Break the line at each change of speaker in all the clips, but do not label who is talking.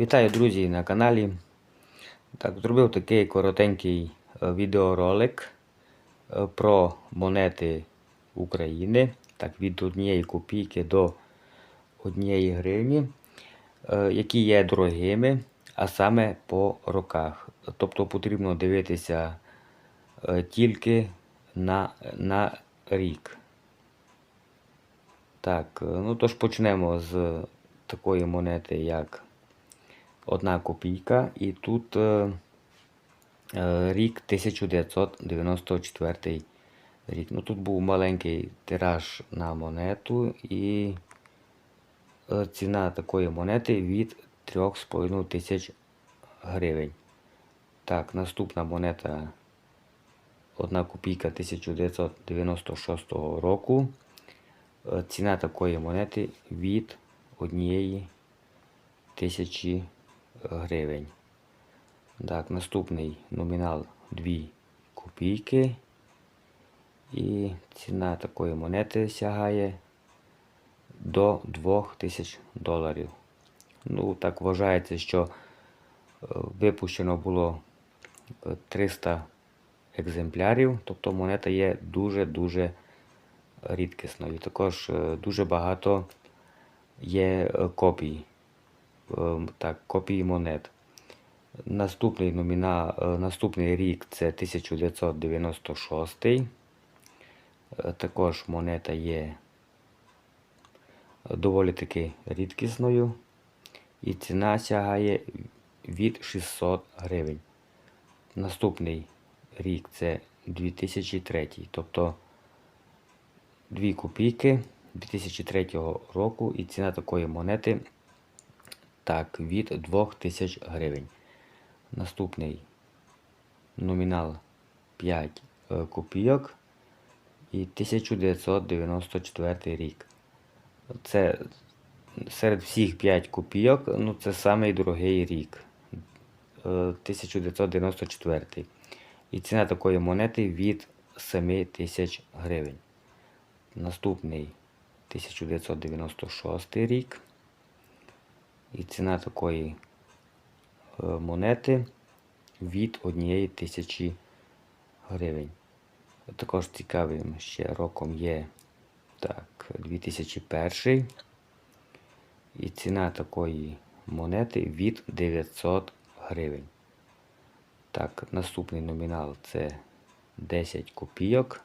Вітаю, друзі, на каналі. Так, зробив такий коротенький е, відеоролик е, про монети України. Так, від однієї копійки до однієї гривні, е, які є дорогими, а саме по роках. Тобто потрібно дивитися тільки на, на рік. Так, ну тож почнемо з такої монети, як одна копійка, і тут е, е, рік 1994 рік. Ну, Тут був маленький тираж на монету і е, ціна такої монети від 3,5 тисяч гривень. Так, наступна монета одна копійка 1996 року. Е, Ціна такої монети від однієї тисячі гривень. Так, наступний номінал 2 копійки. І ціна такої монети сягає до 2000 доларів. Ну, так вважається, що е, випущено було е, 300 екземплярів, тобто монета є дуже-дуже рідкісною. Також е, дуже багато є е, копій. Е, Так, копії монет. Наступний номіна, е, наступний рік це 1996. Е, Також монета є доволі таки рідкісною. І ціна сягає від 600 гривень. Наступний рік це 2003. Тобто 2 копійки 2003 року і ціна такої монети так, від 2000 гривень. Наступний номінал 5 е, копійок і 1994 рік. Це серед всіх 5 копійок, ну це самий дорогий рік. е, 1994. І ціна такої монети від 7 тисяч гривень. Наступний 1996 рік. І ціна такої е, монети від 1 тисячі гривень. Також цікавим ще роком є так, 2001. І ціна такої монети від 900 гривень. Так, наступний номінал це 10 копійок.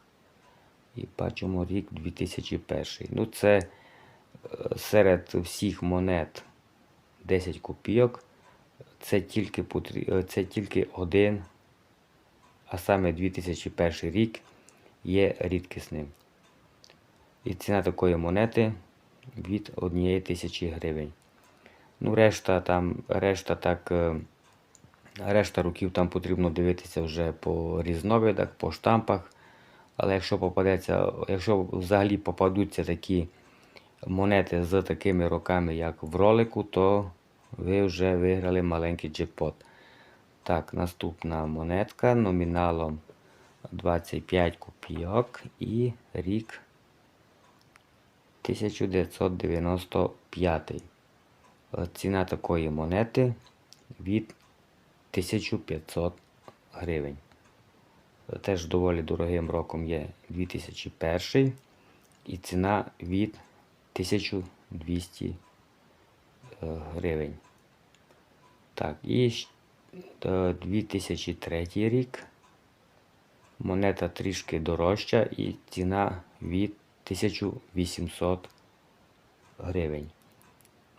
І бачимо рік 2001. Ну, це е, серед всіх монет 10 копійок. Це тільки, е, це тільки один, а саме 2001 рік є рідкісним. І ціна такої монети від 1 тисячі гривень. Ну, решта там, решта так, е, решта років там потрібно дивитися вже по різновидах, по штампах. Але якщо попадеться, якщо взагалі попадуться такі монети з такими роками, як в ролику, то ви вже виграли маленький джекпот. Так, наступна монетка номіналом 25 копійок і рік 1995. Е, Ціна такої монети від 1500 гривень. Теж доволі дорогим роком є 2001 і ціна від 1200 е, гривень. Так, і е, 2003 рік. Монета трішки дорожча і ціна від 1800 гривень.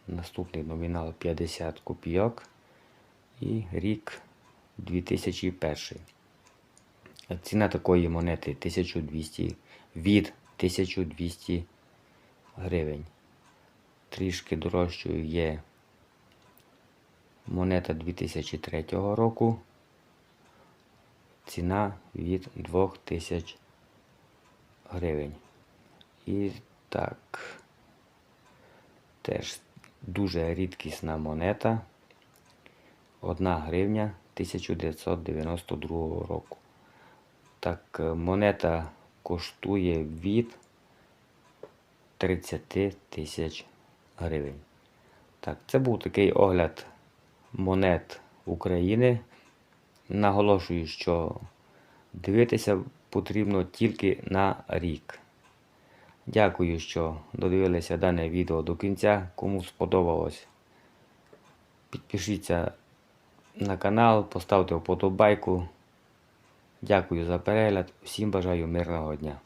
Наступний номінал 50 копійок і рік 2001. Ціна такої монети 1200 від 1200 гривень. Трішки дорожчою є монета 2003 року. Ціна від 2000 гривень. І так, теж дуже рідкісна монета. 1 гривня 1992 року. Так, е, монета коштує від 30 тисяч гривень. Так, це був такий огляд монет України. Наголошую, що дивитися потрібно тільки на рік. Дякую, що додивилися дане відео до кінця. Кому сподобалось, підпишіться на канал, поставте вподобайку. Дякую за перегляд. Всім бажаю мирного дня.